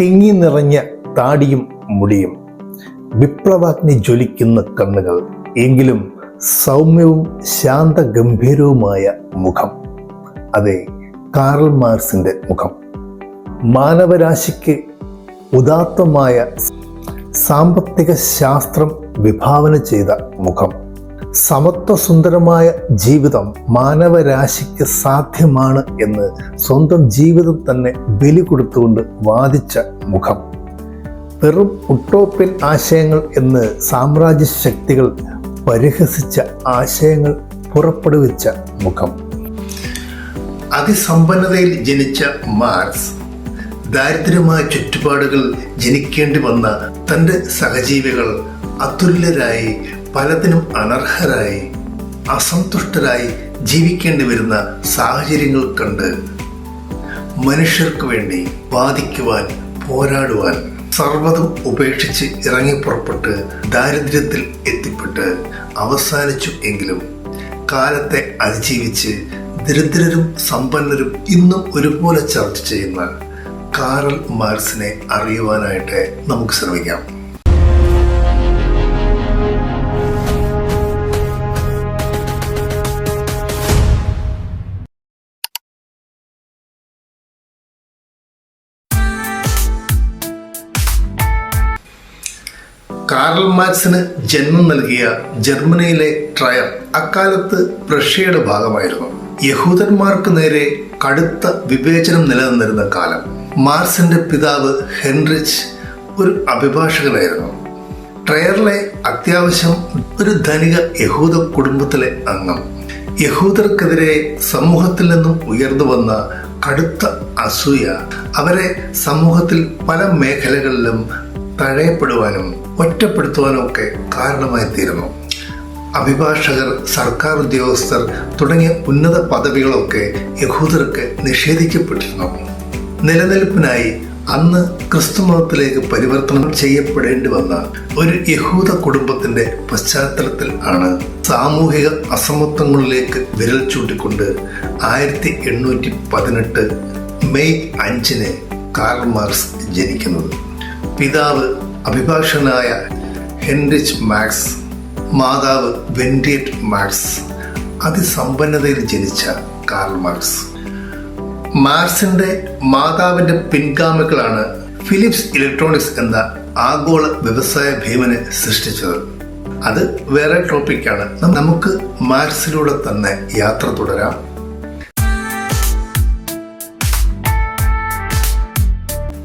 തിങ്ങി നിറഞ്ഞ താടിയും മുടിയും. വിപ്ലവാഗ്നി ജ്വലിക്കുന്ന കണ്ണുകൾ എങ്കിലും സൗമ്യവും ശാന്തഗംഭീരവുമായ മുഖം. അതെ കാറൽ മാർസിന്റെ മുഖം. മാനവരാശിക്ക് ഉദാത്തമായ സാമ്പത്തിക ശാസ്ത്രം വിഭാവന ചെയ്ത മുഖം. സമത്വസുന്ദരമായ ജീവിതം മാനവരാശിക്ക് സാധ്യമാണ് എന്ന് സ്വന്തം ജീവിതം തന്നെ ബലി കൊടുത്തുകൊണ്ട് വാദിച്ച മുഖം. വെറും ഉട്ടോപ്യൻ ആശയങ്ങൾ എന്ന് സാമ്രാജ്യ ശക്തികൾ പരിഹസിച്ച ആശയങ്ങൾ പുറപ്പെടുവിച്ച മുഖം. അതിസമ്പന്നതയിൽ ജനിച്ച മാർസ് ദാരിദ്ര്യമായ ചുറ്റുപാടുകൾ ജനിക്കേണ്ടി വന്ന തന്റെ സഹജീവികൾ അതുല്യരായി പലതിനും അനർഹരായി അസന്തുഷ്ടരായി ജീവിക്കേണ്ടി വരുന്ന സാഹചര്യങ്ങൾ കണ്ട് മനുഷ്യർക്ക് വേണ്ടി വാദിക്കുവാൻ പോരാടുവാൻ സർവതും ഉപേക്ഷിച്ച് ഇറങ്ങിപ്പുറപ്പെട്ട് ദാരിദ്ര്യത്തിൽ എത്തിപ്പെട്ട് അവസാനിച്ചു എങ്കിലും കാലത്തെ അതിജീവിച്ച് ദരിദ്രരും സമ്പന്നരും ഇന്നും ഒരുപോലെ ചർച്ച ചെയ്യുന്ന കാറൽ മാർസിനെ അറിയുവാനായിട്ട് നമുക്ക് ശ്രമിക്കാം. കാറൽ മാർക്സിന് ജന്മം നൽകിയ ജർമ്മനിയിലെ ട്രയർ അക്കാലത്ത് പ്രഷ്യയുടെ ഭാഗമായിരുന്നു. യഹൂദന്മാർക്ക് നേരെ കടുത്ത വിവേചനം നിലനിന്നിരുന്ന കാലം. മാർസിന്റെ പിതാവ് ഹെൻറിച്ച് ഒരു അഭിഭാഷകനായിരുന്നു. ട്രയറിലെ അത്യാവശ്യം ഒരു ധനിക യഹൂദ കുടുംബത്തിലെ അംഗം. യഹൂദർക്കെതിരെ സമൂഹത്തിൽ നിന്നും ഉയർന്നു വന്ന കടുത്ത അസൂയ. അവരെ സമൂഹത്തിൽ പല മേഖലകളിലും തഴയപ്പെടുവാനും ഒറ്റപ്പെടുത്തുവാനും ഒക്കെ കാരണമായി തീരുന്നു. അഭിഭാഷകർ സർക്കാർ ഉദ്യോഗസ്ഥർ തുടങ്ങിയ ഉന്നത പദവികളൊക്കെ യഹൂദർക്ക് നിഷേധിക്കപ്പെട്ടിരുന്നു. നിലനിൽപ്പിനായി അന്ന് ക്രിസ്തു മതത്തിലേക്ക് പരിവർത്തനം ചെയ്യപ്പെടേണ്ടി വന്ന ഒരു യഹൂദ കുടുംബത്തിന്റെ പശ്ചാത്തലത്തിൽ ആണ് സാമൂഹിക അസമത്വങ്ങളിലേക്ക് വിരൽ ചൂണ്ടിക്കൊണ്ട് ആയിരത്തി എണ്ണൂറ്റി പതിനെട്ട് മെയ് അഞ്ചിന് കാർൽ മാർക്സ് ജനിക്കുന്നത്. പിതാവ് അഭിഭാഷകനായ ഹെൻറിച്ച് മാക്സ് മാതാവ് വെൻഡിയറ്റ് മാക്സ് അതിസമ്പന്നതയിൽ ജനിച്ച കാർൽ മാർക്സ്. മാർസിന്റെ മാതാവിന്റെ പിൻഗാമികളാണ് ഫിലിപ്സ് ഇലക്ട്രോണിക്സ് എന്ന ആഗോള വ്യവസായ ഭീമനെ സൃഷ്ടിച്ചത്. അത് വേറെ ടോപ്പിക്കാണ്. നമുക്ക് മാർസിലൂടെ തന്നെ യാത്ര തുടരാം.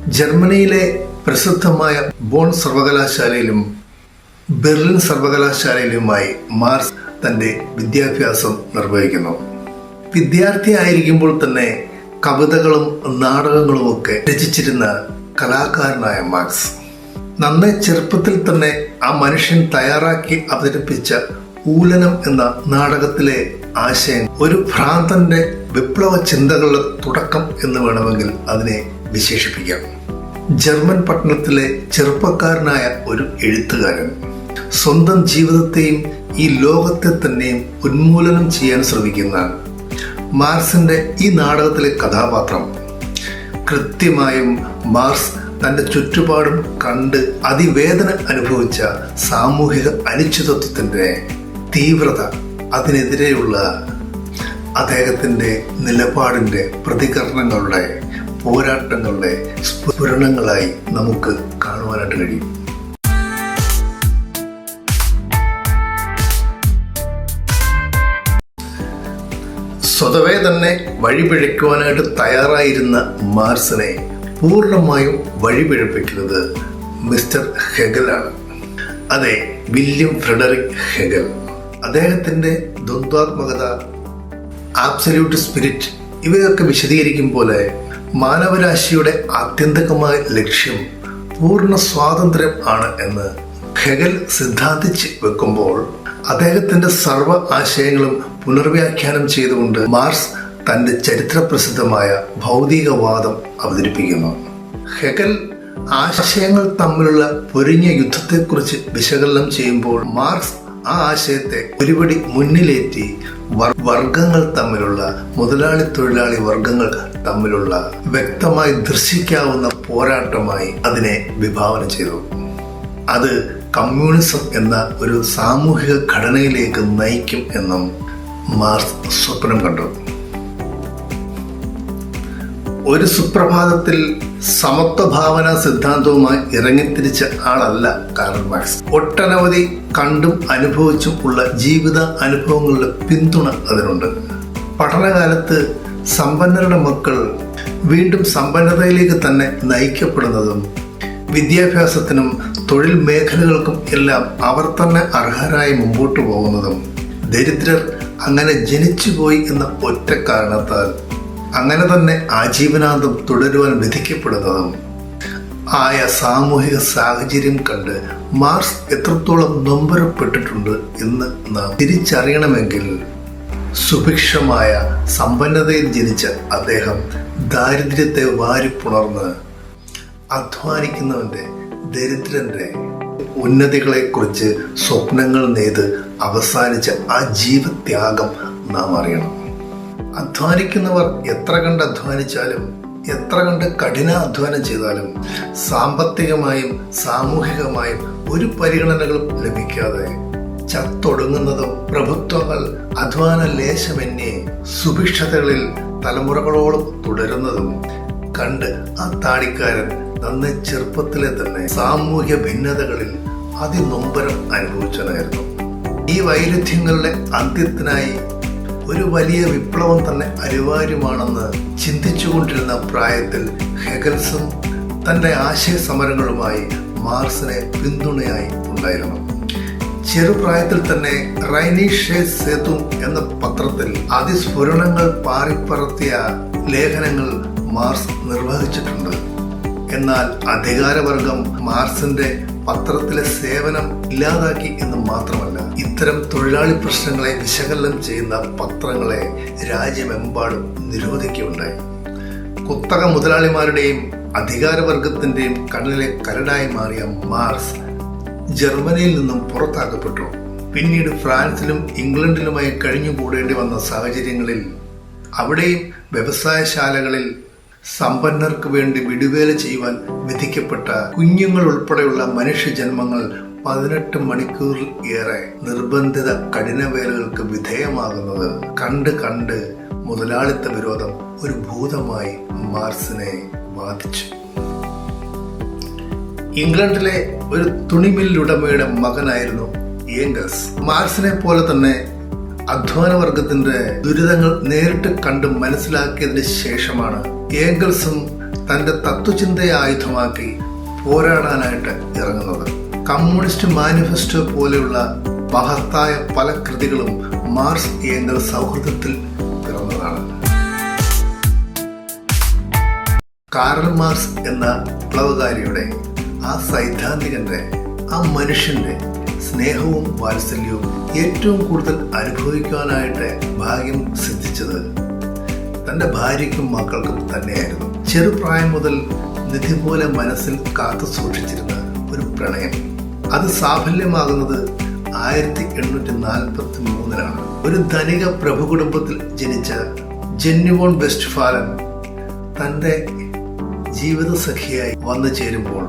ജർമ്മനിയിലെ പ്രസിദ്ധമായ ബോൺ സർവകലാശാലയിലും ബെർലിൻ സർവകലാശാലയിലുമായി മാർസ് തന്റെ വിദ്യാഭ്യാസം നിർവഹിക്കുന്നു. വിദ്യാർത്ഥിയായിരിക്കുമ്പോൾ തന്നെ കവിതകളും നാടകങ്ങളും ഒക്കെ രചിച്ചിരുന്ന കലാകാരനായ മാർക്സ്. നന്നേ ചെറുപ്പത്തിൽ തന്നെ ആ മനുഷ്യൻ തയ്യാറാക്കി അവതരിപ്പിച്ച ഊലനം എന്ന നാടകത്തിലെ ആശയം ഒരു ഭ്രാന്തന്റെ വിപ്ലവ ചിന്തകളുടെ തുടക്കം എന്ന് വേണമെങ്കിൽ അതിനെ വിശേഷിപ്പിക്കാം. ജർമ്മൻ പട്ടണത്തിലെ ചെറുപ്പക്കാരനായ ഒരു എഴുത്തുകാരൻ. സ്വന്തം ജീവിതത്തെയും ഈ ലോകത്തെ തന്നെയും ഉന്മൂലനം ചെയ്യാൻ ശ്രമിക്കുന്ന മാർസിന്റെ ഈ നാടകത്തിലെ കഥാപാത്രം. കൃത്യമായും മാർസ് തന്റെ ചുറ്റുപാടും കണ്ട് അതിവേദന അനുഭവിച്ച സാമൂഹിക അനിശ്ചിതത്വത്തിന്റെ തീവ്രത അതിനെതിരെയുള്ള അദ്ദേഹത്തിന്റെ നിലപാടിന്റെ പ്രതികരണങ്ങളുടെ പോരാട്ടങ്ങളുടെ സ്ഫുരണങ്ങളായി നമുക്ക് കാണുവാനായിട്ട് കഴിയും. സ്വതവേ തന്നെ വഴിപിഴയ്ക്കുവാനായിട്ട് തയ്യാറായിരുന്ന മാർസിനെ പൂർണമായും വഴിപിഴപ്പിക്കുന്നത് മിസ്റ്റർ ഹെഗലാണ്. അതെ വില്യം ഫ്രെഡറിക് ഹെഗൽ. അദ്ദേഹത്തിന്റെ ദ്വന്ദ്വാത്മകത ആബ്സല്യൂട്ട് സ്പിരിറ്റ് ഇവയൊക്കെ വിശദീകരിക്കും പോലെ മാനവരാശിയുടെ ആത്യന്തികമായ ലക്ഷ്യം പൂർണ സ്വാതന്ത്ര്യം ആണ് എന്ന് ഹെഗൽ സിദ്ധാന്തിച്ച് വെക്കുമ്പോൾ അദ്ദേഹത്തിന്റെ സർവ ആശയങ്ങളും പുനർവ്യാഖ്യാനം ചെയ്തുകൊണ്ട് മാർസ് തന്റെ ചരിത്രപ്രസിദ്ധമായ ഭൗതികവാദം അവതരിപ്പിക്കുന്നു. ഹെഗൽ ആശയങ്ങൾ തമ്മിലുള്ള പൊരിഞ്ഞ യുദ്ധത്തെക്കുറിച്ച് വിശകലനം ചെയ്യുമ്പോൾ മാർക്സ് ആ ആശയത്തെ ഒരുപടി മുന്നിലേറ്റി വർഗങ്ങൾ തമ്മിലുള്ള മുതലാളി തൊഴിലാളി വർഗങ്ങൾ തമ്മിലുള്ള വ്യക്തമായി ദർശിക്കാവുന്ന പോരാട്ടമായി അതിനെ വിഭാവന ചെയ്തു. അത് കമ്മ്യൂണിസം എന്ന ഒരു സാമൂഹിക ഘടനയിലേക്ക് നയിക്കും എന്നും മാർസ് സ്വപ്നം കണ്ടു. ഒരു സുപ്രഭാതത്തിൽ സമത്വഭാവന സിദ്ധാന്തവുമായി ഇറങ്ങിത്തിരിച്ച ആളല്ല കാറൽ മാർക്സ്. ഒട്ടനവധി കണ്ടും അനുഭവിച്ചും ഉള്ള ജീവിത അനുഭവങ്ങളുടെ പിന്തുണ അതിനുണ്ട്. പഠനകാലത്ത് സമ്പന്നരുടെ മക്കൾ വീണ്ടും സമ്പന്നതയിലേക്ക് തന്നെ നയിക്കപ്പെടുന്നതും വിദ്യാഭ്യാസത്തിനും തൊഴിൽ മേഖലകൾക്കും എല്ലാം അവർ തന്നെ അർഹരായി മുമ്പോട്ട് പോകുന്നതും ദരിദ്രർ അങ്ങനെ ജനിച്ചുപോയി എന്ന ഒറ്റ കാരണത്താൽ അങ്ങനെ തന്നെ ആജീവനാന്തം തുടരുവാൻ വിധിക്കപ്പെടുന്നതും ആയ സാമൂഹിക സാഹചര്യം കണ്ട് മാർസ് എത്രത്തോളം നൊമ്പരപ്പെട്ടിട്ടുണ്ട് എന്ന് നാം തിരിച്ചറിയണമെങ്കിൽ സുഭിക്ഷമായ സമ്പന്നതയിൽ ജനിച്ച അദ്ദേഹം ദാരിദ്ര്യത്തെ വാരിപ്പുണർന്ന് അധ്വാനിക്കുന്നവന്റെ ദരിദ്രന്റെ ഉന്നതികളെക്കുറിച്ച് സ്വപ്നങ്ങൾ നെയ്ത് അവസാനിച്ച ആ ജീവത്യാഗം നാം അറിയണം. അധ്വാനിക്കുന്നവർ എത്ര കണ്ട് അധ്വാനിച്ചാലും എത്ര കണ്ട് കഠിനാധ്വാനം ചെയ്താലും സാമ്പത്തികമായും സാമൂഹികമായും ഒരു പരിഗണനകളും ലഭിക്കാതെ ചത്തൊടുങ്ങുന്നതും പ്രഭുത്വങ്ങൾ അധ്വാന ലേശമെന്നെ സുഭിക്ഷതകളിൽ തലമുറകളോളം തുടരുന്നതും കണ്ട് ആ താടിക്കാരൻ നന്നെ ചെറുപ്പത്തിലെ തന്നെ സാമൂഹ്യ ഭിന്നതകളിൽ അതിനൊമ്പരം അനുഭവിച്ചതായിരുന്നു ഈ വൈരുദ്ധ്യങ്ങളുടെ അന്ത്യത്തിനായി ഒരു വലിയ വിപ്ലവം തന്നെ അനിവാര്യമാണെന്ന് ചിന്തിച്ചുകൊണ്ടിരുന്ന പ്രായത്തിൽ ഹെഗൽസും തന്റെ ആശയ സമരങ്ങളുമായി മാർസിനെ പിന്തുണയായി ഉണ്ടായിരുന്നു. ചെറുപ്രായത്തിൽ തന്നെ റൈനീഷെ സേതു എന്ന പത്രത്തിൽ അതിസ്ഫുരണങ്ങൾ പാറിപ്പറത്തിയ ലേഖനങ്ങൾ മാർസ് നിർവഹിച്ചിട്ടുണ്ട്. എന്നാൽ അധികാരവർഗം മാർസിന്റെ പത്രത്തിലെ സേവനം ഇല്ലാതാക്കി എന്ന് മാത്രമല്ല ഇത്തരം തൊഴിലാളി പ്രശ്നങ്ങളെ വിശകലനം ചെയ്യുന്ന പത്രങ്ങളെ രാജ്യമെമ്പാടും നിരോധിക്കുകയുണ്ടായി. കുത്തക മുതലാളിമാരുടെയും അധികാരവർഗത്തിന്റെയും കണ്ണിലെ കരടായി മാറിയ മാർസ് ജർമ്മനിയിൽ നിന്നും പുറത്താക്കപ്പെട്ടു. പിന്നീട് ഫ്രാൻസിലും ഇംഗ്ലണ്ടിലുമായി കഴിഞ്ഞുകൂടേണ്ടി വന്ന സാഹചര്യങ്ങളിൽ അവിടെയും വ്യവസായശാലകളിൽ സമ്പന്നർക്ക് വേണ്ടി വിടുവേല ചെയ്യുവാൻ വിധിക്കപ്പെട്ട കുഞ്ഞുങ്ങൾ ഉൾപ്പെടെയുള്ള മനുഷ്യജന്മങ്ങൾ പതിനെട്ട് മണിക്കൂറിൽ ഏറെ നിർബന്ധിത കഠിനവേലകൾക്ക് വിധേയമാകുന്നത്. കണ്ട് കണ്ട് മുതലാളിത്ത വിരോധം ഒരു ഭൂതമായി മാർസിനെ ബാധിച്ചു. ഇംഗ്ലണ്ടിലെ ഒരു തുണിമില്ലുടമയുടെ മകനായിരുന്നു ഏംഗസ്. മാർസിനെ പോലെ തന്നെ അധ്വാനവർഗത്തിന്റെ ദുരിതങ്ങൾ നേരിട്ട് കണ്ട് മനസ്സിലാക്കിയതിന് ശേഷമാണ് ഏംഗൽസും തന്റെ തത്വചിന്തയെ ആയുധമാക്കി പോരാടാനായിട്ട് ഇറങ്ങുന്നത്. കമ്മ്യൂണിസ്റ്റ് മാനിഫെസ്റ്റോ പോലെയുള്ള മഹത്തായ പല കൃതികളും മാർസ് ഏംഗൽ സൗഹൃദത്തിൽ പിറന്നതാണ്. കാറൽ മാർസ് എന്ന വിപ്ലവകാരിയുടെ ആ സൈദ്ധാന്തികന്റെ ആ മനുഷ്യന്റെ സ്നേഹവും വാത്സല്യവും ഏറ്റവും കൂടുതൽ അനുഭവിക്കാനായിട്ട് ഭാഗ്യം സിദ്ധിച്ചത് തന്റെ ഭാര്യയ്ക്കും മക്കൾക്കും തന്നെയായിരുന്നു. ചെറുപ്രായം മുതൽ നിധി പോലെ മനസ്സിൽ കാത്തു സൂക്ഷിച്ചിരുന്ന ഒരു പ്രണയം. അത് സാഫല്യമാകുന്നത് ആയിരത്തി എണ്ണൂറ്റി നാൽപ്പത്തി മൂന്നിലാണ് ഒരു ധനിക പ്രഭു കുടുംബത്തിൽ ജനിച്ച ജെന്നിവോൺ വെസ്റ്റ്ഫാലൻ തന്റെ ജീവിത സഖിയായി വന്നു ചേരുമ്പോൾ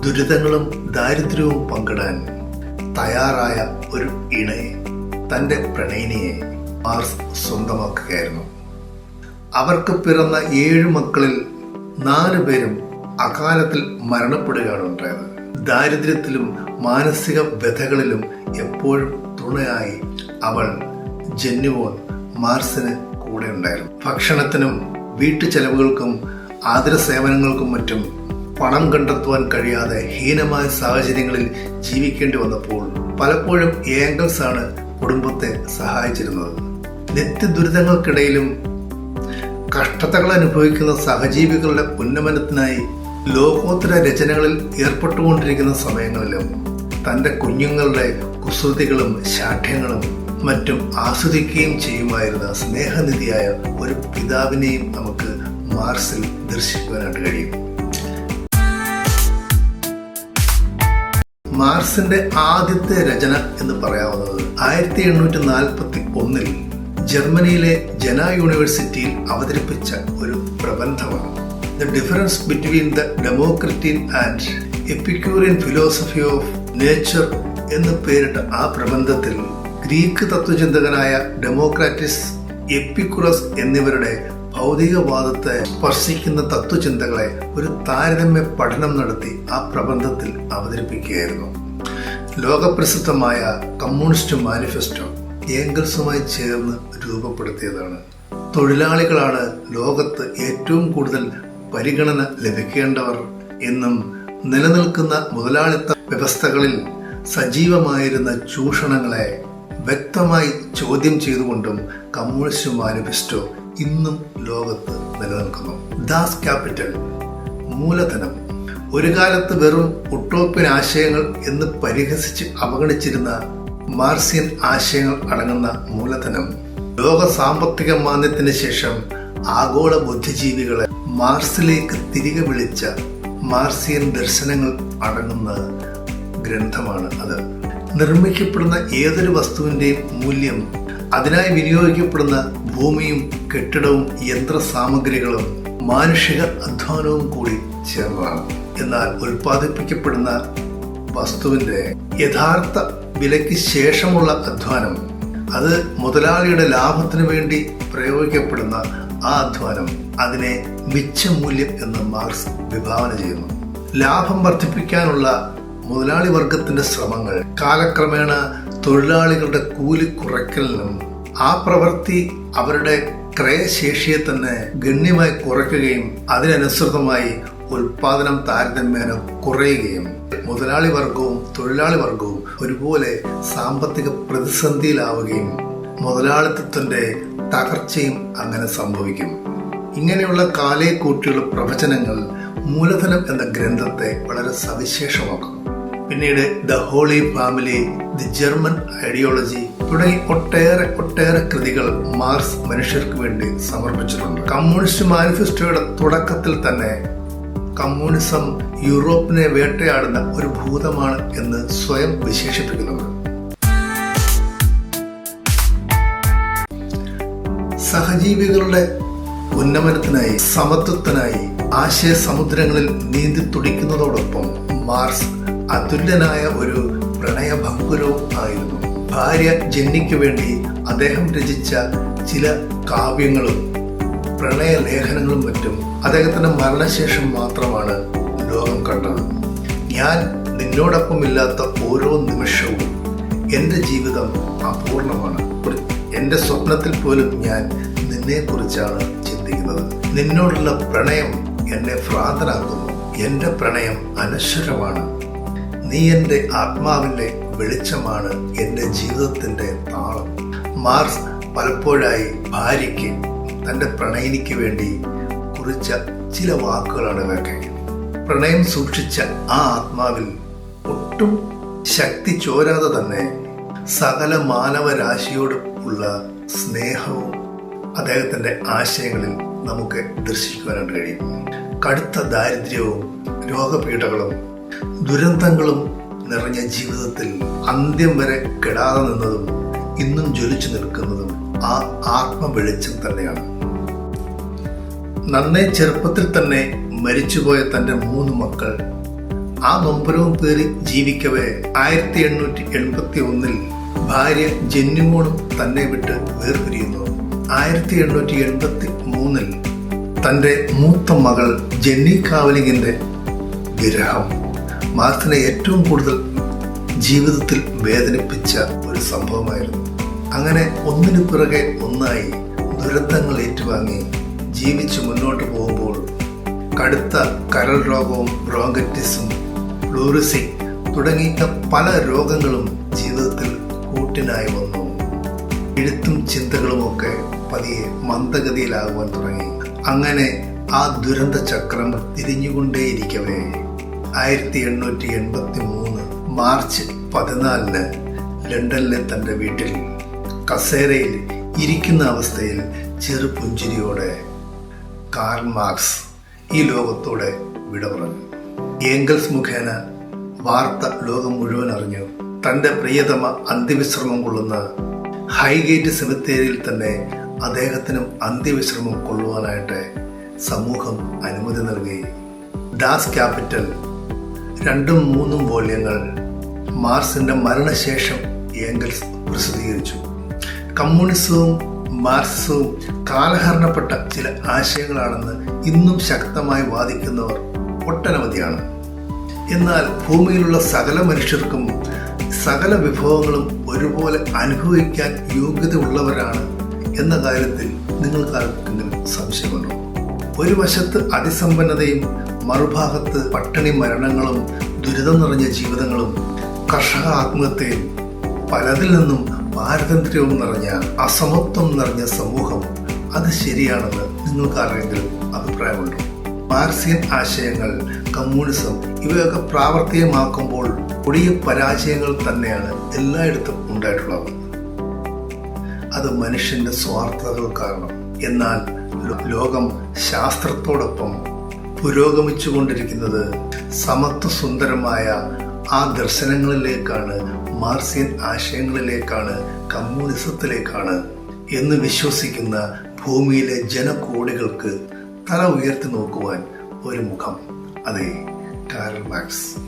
ദുരിതങ്ങളും ദാരിദ്ര്യവും പങ്കിടാൻ തയ്യാറായ ഒരു ഇണയെ തന്റെ പ്രണയിനിയെ മാർസ് സ്വന്തമാക്കുകയായിരുന്നു. അവർക്ക് പിറന്ന ഏഴു മക്കളിൽ നാലു പേരും അകാലത്തിൽ മരണപ്പെടുകയാണ് ഉണ്ടായത്. ദാരിദ്ര്യത്തിലും മാനസിക വ്യഥകളിലും എപ്പോഴും തുണയായി അവൾ ജെന്നുവോൺ മാർസിന് കൂടെ ഉണ്ടായിരുന്നു. ഭക്ഷണത്തിനും വീട്ടു ചെലവുകൾക്കും ആതുര സേവനങ്ങൾക്കും മറ്റും പണം കണ്ടെത്തുവാൻ കഴിയാതെ ഹീനമായ സാഹചര്യങ്ങളിൽ ജീവിക്കേണ്ടി വന്നപ്പോൾ പലപ്പോഴും ഏംഗൽസ് ആണ് കുടുംബത്തെ സഹായിച്ചിരുന്നത്. നിത്യദുരിതങ്ങൾക്കിടയിലും കഷ്ടതകൾ അനുഭവിക്കുന്ന സഹജീവികളുടെ ഉന്നമനത്തിനായി ലോകോത്തര രചനകളിൽ ഏർപ്പെട്ടുകൊണ്ടിരിക്കുന്ന സമയങ്ങളിലും തന്റെ കുഞ്ഞുങ്ങളുടെ കുസൃതികളും ശാഠ്യങ്ങളും മറ്റും ആസ്വദിക്കുകയും ചെയ്യുമായിരുന്ന സ്നേഹനിധിയായ ഒരു പിതാവിനെയും നമുക്ക് മാർസിൽ ദർശിക്കുവാനായിട്ട് കഴിയും. മാർസിന്റെ ആദ്യത്തെ രചന എന്ന് പറയാവുന്നത് ആയിരത്തി എണ്ണൂറ്റി നാൽപ്പത്തി ഒന്നിൽ ജർമ്മനിയിലെ ജന യൂണിവേഴ്സിറ്റിയിൽ അവതരിപ്പിച്ച ഒരു പ്രബന്ധമാണ്. The difference between the Democritean and Epicurean philosophy of nature എന്ന് പേരിട്ട ആ പ്രബന്ധത്തിൽ ഗ്രീക്ക് തത്വചിന്തകനായ ഡെമോക്രാറ്റിസ് എപ്പിക്കുറസ് എന്നിവരുടെ ഭൗതികവാദത്തെ സ്പർശിക്കുന്ന തത്വചിന്തകളെ ഒരു താരതമ്യ പഠനം നടത്തി ആ പ്രബന്ധത്തിൽ അവതരിപ്പിക്കുകയായിരുന്നു. ലോകപ്രസിദ്ധമായ കമ്മ്യൂണിസ്റ്റ് മാനിഫെസ്റ്റോ ഏംഗൽസുമായി ചേർന്ന് രൂപപ്പെടുത്തിയതാണ്. തൊഴിലാളികളാണ് ലോകത്ത് ഏറ്റവും കൂടുതൽ പരിഗണന ലഭിക്കേണ്ടവർ എന്നും നിലനിൽക്കുന്ന മുതലാളിത്ത വ്യവസ്ഥകളിൽ സജീവമായിരുന്ന ചൂഷണങ്ങളെ വ്യക്തമായി ചോദ്യം ചെയ്തുകൊണ്ടും കമ്മ്യൂണിസ്റ്റ് മാനിഫെസ്റ്റോ ഇന്നും ലോകത്ത് നിലനിൽക്കുന്നു. ദാസ് ക്യാപിറ്റൽ മൂലധനം. ഒരു കാലത്ത് വെറും ഒട്ടോപ്യൻ ആശയങ്ങൾ എന്ന് പരിഹസിച്ച് അവഗണിച്ചിരുന്ന മാർസിയൻ ആശയങ്ങൾ അടങ്ങുന്ന മൂലധനം. ലോക സാമ്പത്തിക മാന്ദ്യത്തിന് ശേഷം ആഗോള ബുദ്ധിജീവികളെ മാർസിലേക്ക് തിരികെ വിളിച്ച മാർസിയൻ ദർശനങ്ങൾ അടങ്ങുന്ന ഗ്രന്ഥമാണ് അത്. നിർമ്മിക്കപ്പെടുന്ന ഏതൊരു വസ്തുവിന്റെയും മൂല്യം അതിനായി വിനിയോഗിക്കപ്പെടുന്ന ഭൂമിയും കെട്ടിടവും യന്ത്ര സാമഗ്രികളും മാനുഷിക അധ്വാനവും കൂടി ചേർന്നതാണ്. എന്നാൽ ഉൽപ്പാദിപ്പിക്കപ്പെടുന്ന വസ്തുവിന്റെ യഥാർത്ഥ വിലയ്ക്ക് ശേഷമുള്ള അധ്വാനം അത് മുതലാളിയുടെ ലാഭത്തിന് വേണ്ടി പ്രയോഗിക്കപ്പെടുന്ന ആ അധ്വാനം അതിനെ മിച്ചമൂല്യം എന്ന് മാർക്സ് വിഭാവന ചെയ്യുന്നു. ലാഭം വർദ്ധിപ്പിക്കാനുള്ള മുതലാളി വർഗത്തിന്റെ ശ്രമങ്ങൾ കാലക്രമേണ തൊഴിലാളികളുടെ കൂലി കുറയ്ക്കലിനും ആ പ്രവൃത്തി അവരുടെ ക്രയശേഷിയെ തന്നെ ഗണ്യമായി കുറയ്ക്കുകയും അതിനനുസൃതമായി ഉൽപാദനം താരതമ്യേന കുറയുകയും മുതലാളി വർഗവും തൊഴിലാളി വർഗവും ഒരുപോലെ സാമ്പത്തിക പ്രതിസന്ധിയിലാവുകയും മുതലാളിത്തത്തിന്റെ തകർച്ചയും അങ്ങനെ സംഭവിക്കും. ഇങ്ങനെയുള്ള കാലയെ കൂട്ടിയുള്ള പ്രവചനങ്ങൾ മൂലധനം എന്ന ഗ്രന്ഥത്തെ വളരെ സവിശേഷമാക്കും. പിന്നീട് the holy family the German ideology തുടങ്ങി ഒട്ടേറെ ഒട്ടേറെ കൃതികൾ മാർസ് മനുഷ്യർക്ക് വേണ്ടി സമർപ്പിച്ചിട്ടുണ്ട്. കമ്മ്യൂണിസ്റ്റ് മാനിഫെസ്റ്റോയുടെ തുടക്കത്തിൽ തന്നെ കമ്മ്യൂണിസം യൂറോപ്പിനെ വേട്ടയാടുന്ന ഒരു ഭൂതമാണ് എന്ന് സ്വയം വിശേഷിപ്പിക്കുന്നത് സഹജീവികളുടെ ഉന്നമനത്തിനായി സമത്വത്തിനായി ആശയ സമുദ്രങ്ങളിൽ നീന്തി തുടിക്കുന്നതോടൊപ്പം മാർസ് അതുല്യനായ ഒരു പ്രണയഭങ്കുരവും ആയിരുന്നു. ഭാര്യ ജെന്നിക്ക് വേണ്ടി അദ്ദേഹം രചിച്ച ചില കാവ്യങ്ങളും പ്രണയലേഖനങ്ങളും മറ്റും അദ്ദേഹത്തിന്റെ മരണശേഷം മാത്രമാണ് ലോകം കണ്ടത്. ഞാൻ നിന്നോടൊപ്പം ഇല്ലാത്ത ഓരോ നിമിഷവും എന്റെ ജീവിതം അപൂർണമാണ്. എന്റെ സ്വപ്നത്തിൽ പോലും ഞാൻ നിന്നെക്കുറിച്ചാണ് ചിന്തിക്കുന്നത്. നിന്നോടുള്ള പ്രണയം എന്നെ ഭ്രാന്തനാക്കുന്നു. എന്റെ പ്രണയം അനശ്വരമാണ്. നീ എന്റെ ആത്മാവിന്റെ വെളിച്ചമാണ്. എന്റെ ജീവിതത്തിന്റെ താളം. മാർസ് പലപ്പോഴായി ഭാര്യയ്ക്ക് തന്റെ പ്രണയിനിക്ക് വേണ്ടി കുറിച്ച ചില വാക്കുകളാണ് ഇവയൊക്കെ പ്രണയം സൂക്ഷിച്ച ആ ആത്മാവിൽ ഒട്ടും ശക്തി ചോരാതെ തന്നെ സകല മാനവരാശിയോടുള്ള സ്നേഹവും അദ്ദേഹത്തിന്റെ ആശയങ്ങളിൽ നമുക്ക് ദർശിക്കുവാനായിട്ട് കഴിയും. കടുത്ത ദാരിദ്ര്യവും രോഗപീഠകളും ദുരന്തങ്ങളും നിറഞ്ഞ ജീവിതത്തിൽ അന്ത്യം വരെ കെടാതെ നിന്നതും ഇന്നും ജ്വലിച്ചു നിൽക്കുന്നതും ആ ആത്മവെളിച്ചം തന്നെയാണ്. നന്നേ ചെറുപ്പത്തിൽ തന്നെ മരിച്ചുപോയ തന്റെ മൂന്ന് മക്കൾ ആ നൊമ്പരവും പേറി ജീവിക്കവേ ആയിരത്തി എണ്ണൂറ്റി എൺപത്തി ഒന്നിൽ ഭാര്യ ജെന്നിമോണും തന്നെ വിട്ട് വേർപിരിയുന്നു. ആയിരത്തി എണ്ണൂറ്റി എൺപത്തി മൂന്നിൽ തന്റെ മൂത്ത മകൾ ജെന്നി കാവലിങ്ങിന്റെ വിരഹം. മാർത്തിനെ ഏറ്റവും കൂടുതൽ ജീവിതത്തിൽ വേദനിപ്പിച്ച ഒരു സംഭവമായിരുന്നു. അങ്ങനെ ഒന്നിനു പിറകെ ഒന്നായി ദുരന്തങ്ങൾ ഏറ്റുവാങ്ങി ജീവിച്ചു മുന്നോട്ട് പോകുമ്പോൾ കടുത്ത കരൾ രോഗവും ബ്രോങ്കറ്റിസും ഫ്ലൂറിസിക് തുടങ്ങിയ പല രോഗങ്ങളും ജീവിതത്തിൽ കൂട്ടിനായി വന്നു. എഴുത്തും ചിന്തകളുമൊക്കെ പതിയെ മന്ദഗതിയിലാകുവാൻ തുടങ്ങി. അങ്ങനെ ആ ദുരന്ത ചക്രം തിരിഞ്ഞുകൊണ്ടേയിരിക്കവേ. ആയിരത്തി എണ്ണൂറ്റി എൺപത്തി മൂന്ന് മാർച്ച് പതിനാലിന് ലണ്ടനിലെ തന്റെ വീട്ടിൽ കസേരയിൽ ഇരിക്കുന്ന അവസ്ഥയിൽ ചെറുപുഞ്ചിരിയോടെ കാർൽ മാർക്സ് ഈ ലോകത്തോടെ വിട പറഞ്ഞു. ഏംഗൽസ് മുഖേന വാർത്ത ലോകം മുഴുവൻ അറിഞ്ഞു. തന്റെ പ്രിയതമ അന്ത്യവിശ്രമം കൊള്ളുന്ന ഹൈഗേറ്റ് സെമിത്തേരിയിൽ തന്നെ അദ്ദേഹത്തിനും അന്ത്യവിശ്രമം കൊള്ളുവാനായിട്ട് സമൂഹം അനുമതി നൽകി. ദാസ് ക്യാപിറ്റൽ രണ്ടും മൂന്നും വോള്യങ്ങൾ മാർസിന്റെ മരണശേഷം ഏംഗൽസ് പ്രസിദ്ധീകരിച്ചു. കമ്മ്യൂണിസവും മാർക്സവും കാലഹരണപ്പെട്ട ചില ആശയങ്ങളാണെന്ന് ഇന്നും ശക്തമായി വാദിക്കുന്നവർ ഒട്ടനവധിയാണ്. എന്നാൽ ഭൂമിയിലുള്ള സകല മനുഷ്യർക്കും സകല വിഭവങ്ങളും ഒരുപോലെ അനുഭവിക്കാൻ യോഗ്യത ഉള്ളവരാണ് എന്ന കാര്യത്തിൽ നിങ്ങൾക്കാർക്കെങ്കിലും സംശയമുണ്ടോ? ഒരു വശത്ത് അതിസമ്പന്നതയും മറുഭാഗത്ത് പട്ടിണി മരണങ്ങളും ദുരിതം നിറഞ്ഞ ജീവിതങ്ങളും കർഷക ആത്മഹത്യയും പലതിൽ നിന്നും പാരതന്ത്ര്യവും നിറഞ്ഞ അസമത്വം നിറഞ്ഞ സമൂഹം അത് ശരിയാണെന്ന് നിങ്ങൾക്ക് ആരെങ്കിലും അഭിപ്രായമുണ്ടോ. മാർസിയൻ ആശയങ്ങൾ കമ്മ്യൂണിസം ഇവയൊക്കെ പ്രാവർത്തികമാക്കുമ്പോൾ കൊടിയ പരാജയങ്ങൾ തന്നെയാണ് എല്ലായിടത്തും ഉണ്ടായിട്ടുള്ളത്. അത് മനുഷ്യന്റെ സ്വാർത്ഥതകൾ കാരണം. എന്നാൽ ലോകം ശാസ്ത്രത്തോടൊപ്പം പുരോഗമിച്ചുകൊണ്ടിരിക്കുന്നത് സമത്വ സുന്ദരമായ ആ ദർശനങ്ങളിലേക്കാണ് മാർസിയൻ ആശയങ്ങളിലേക്കാണ് കമ്മ്യൂണിസത്തിലേക്കാണ് എന്ന് വിശ്വസിക്കുന്ന ഭൂമിയിലെ ജനകോടികൾക്ക് തല ഉയർത്തി നോക്കുവാൻ ഒരു മുഖം. അതെ കാരൽ മാക്സ്